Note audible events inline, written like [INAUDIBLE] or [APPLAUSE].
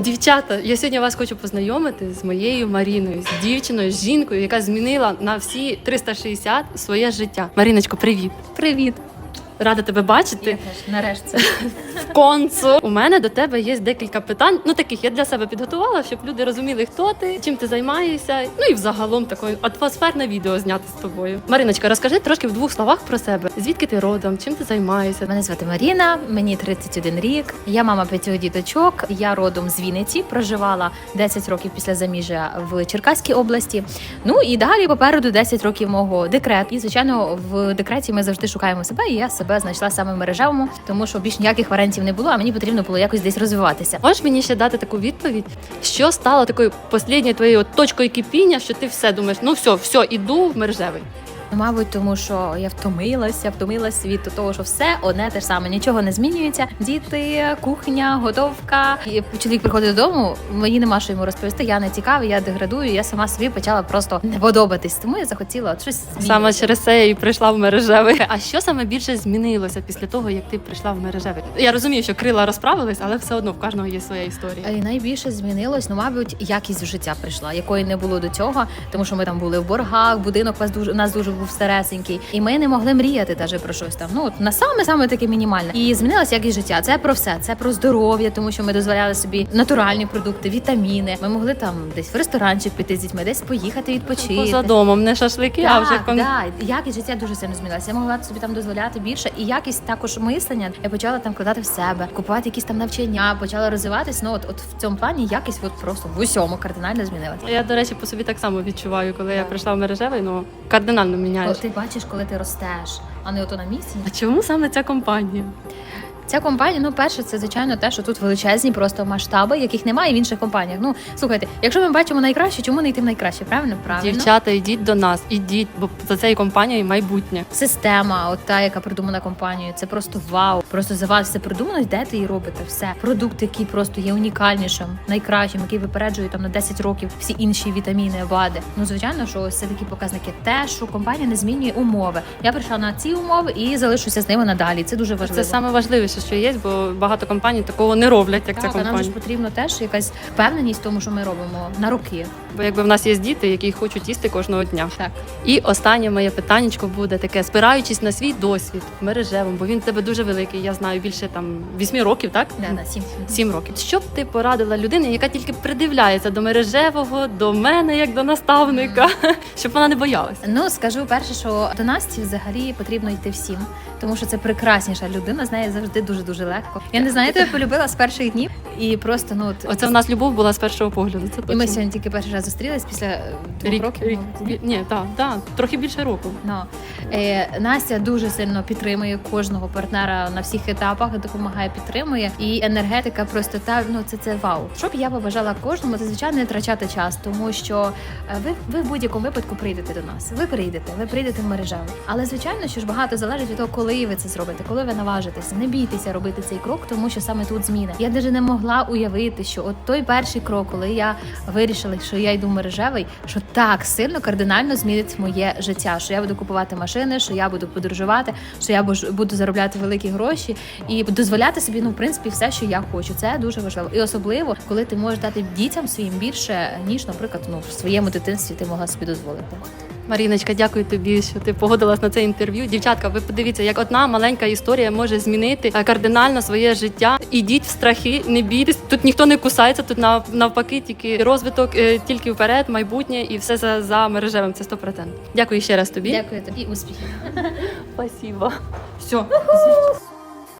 Дівчата, я сьогодні вас хочу познайомити з моєю Маріною, з дівчиною, з жінкою, яка змінила на всі 360 своє життя. Маріночко, привіт! Привіт. Рада тебе бачити. теж нарешті. [LAUGHS] В концу у мене до тебе є декілька питань. Ну таких я для себе підготувала, щоб люди розуміли, хто ти, чим ти займаєшся. Ну і взагалом таке атмосферне відео зняти з тобою. Маріночка, розкажи трошки в двох словах про себе. Звідки ти родом? Чим ти займаєшся? Мене звати Маріна, мені 31 рік. Я мама п'ятьох діточок. Я родом з Вінниці, проживала 10 років після заміжжя в Черкаській області. Ну і далі попереду 10 років мого декрету. І звичайно, в декреті ми завжди шукаємо себе. І я себе знайшла саме в мережевому, тому що більш ніяких варіантів не було. А мені потрібно було якось десь розвиватися. Можеш мені ще дати таку відповідь, що стало такою послідньою твоєю точкою кипіння, що ти все думаєш, ну все, все, іду в мережевий. Ну, Мабуть, тому що я втомилася, втомилась від того, що все одне те ж саме, нічого не змінюється. Діти, кухня, готовка. І чоловік приходить додому. Мені нема що йому розповісти. Я не цікавий, я деградую. Я сама собі почала просто не подобатись. Тому я захотіла щось змінювати. Саме через це я і прийшла в мережевий. А що саме більше змінилося після того, як ти прийшла в мережевий? Я розумію, що крила розправились, але все одно в кожного є своя історія. І найбільше змінилось, ну мабуть, якість життя прийшла, якої не було до цього, тому що ми там були в боргах, будинок вас дуже нас дуже був старесенький, і ми не могли мріяти даже про щось там. Ну на саме саме таке мінімальне. І змінилась якість життя. Це про все. Це про здоров'я, тому що ми дозволяли собі натуральні продукти, вітаміни. Ми могли там десь в ресторанчик піти з дітьми, десь поїхати відпочити. Поза домом, не шашлики, а вже кон... да, якість життя дуже сильно змінилася. Я могла собі там дозволяти більше, і якість також мислення я почала там вкладати в себе, купувати якісь там навчання, почала розвиватись. Ну от, от в цьому плані якість от просто в усьому кардинально змінилася. Я, до речі, по собі так само відчуваю, коли я прийшла в мережевий, ну кардинально міняєш. Ти бачиш, коли ти ростеш, а не ото на місці. А чому саме ця компанія? Ця компанія, ну перше, це звичайно те, що тут величезні просто масштаби, яких немає в інших компаніях. Ну слухайте, якщо ми бачимо найкраще, чому не йти в найкраще? Правильно? Правильно. Дівчата, йдіть до нас, ідіть, бо за цією компанією майбутнє. Система, от та, яка придумана компанією, це просто вау. Просто за вас все придумано, йдете і робите все. Продукт, який просто є унікальнішим, найкращим, який випереджує там на 10 років всі інші вітаміни, ВАДи. Ну звичайно, що ось це такі показники. Те, що компанія не змінює умови. Я прийшла на ці умови і залишуся з ними надалі. Це дуже важливо. Це саме важливіше, що є, бо багато компаній такого не роблять, як ця Так, а нам ж потрібно теж якась впевненість в тому, що ми робимо на роки. Бо якби в нас є діти, які хочуть їсти кожного дня. Так. І останнє моє питаннячко буде таке: спираючись на свій досвід мережевим, бо він в тебе дуже великий. Я знаю більше там 8 років, так? Да, на сім. Сім років. Що б ти порадила людині, яка тільки придивляється до мережевого, до мене як до наставника, [LAUGHS] щоб вона не боялася? Ну скажу перше, що до Насті взагалі потрібно йти всім, тому що це прекрасніша людина. З нею завжди дуже дуже легко. Я не знаю, я тебе полюбила з перших днів і просто ну от Оце в нас любов була з першого погляду. Це і ми сьогодні тільки перший раз зустрілись після двох рік, років. рік, ні? так, так, трохи більше року. Ну, е, Настя дуже сильно підтримує кожного партнера на всіх етапах, допомагає, підтримує. І енергетика просто та ну це це вау. Що б я побажала кожному, це звичайно не втрачати час, тому що е, ви, ви в будь-якому випадку прийдете до нас. Ви прийдете, ви прийдете в мережеву. Але звичайно, що ж багато залежить від того, коли ви це зробите, коли ви наважитеся. Не бійтеся робити цей крок, тому що саме тут зміни. Я навіть не могла уявити, що от той перший крок, коли я вирішила, що я йду в мережевий, що так сильно кардинально змінить моє життя. Що я буду купувати машини, що я буду подорожувати, що я буду заробляти великі гроші і дозволяти собі, ну в принципі, все, що я хочу. Це дуже важливо. І особливо, коли ти можеш дати дітям своїм більше, ніж, наприклад, ну в своєму дитинстві ти могла собі дозволити. Маріночка, дякую тобі, що ти погодилась на це інтерв'ю. Дівчатка, ви подивіться, як одна маленька історія може змінити е, кардинально своє життя. Ідіть в страхи, не бійтесь. Тут ніхто не кусається, тут навпаки, тільки розвиток, е, тільки вперед, майбутнє і все за, за мережевим. Це 100%. Дякую ще раз тобі. Дякую тобі, успіхів. Спасибо. Все.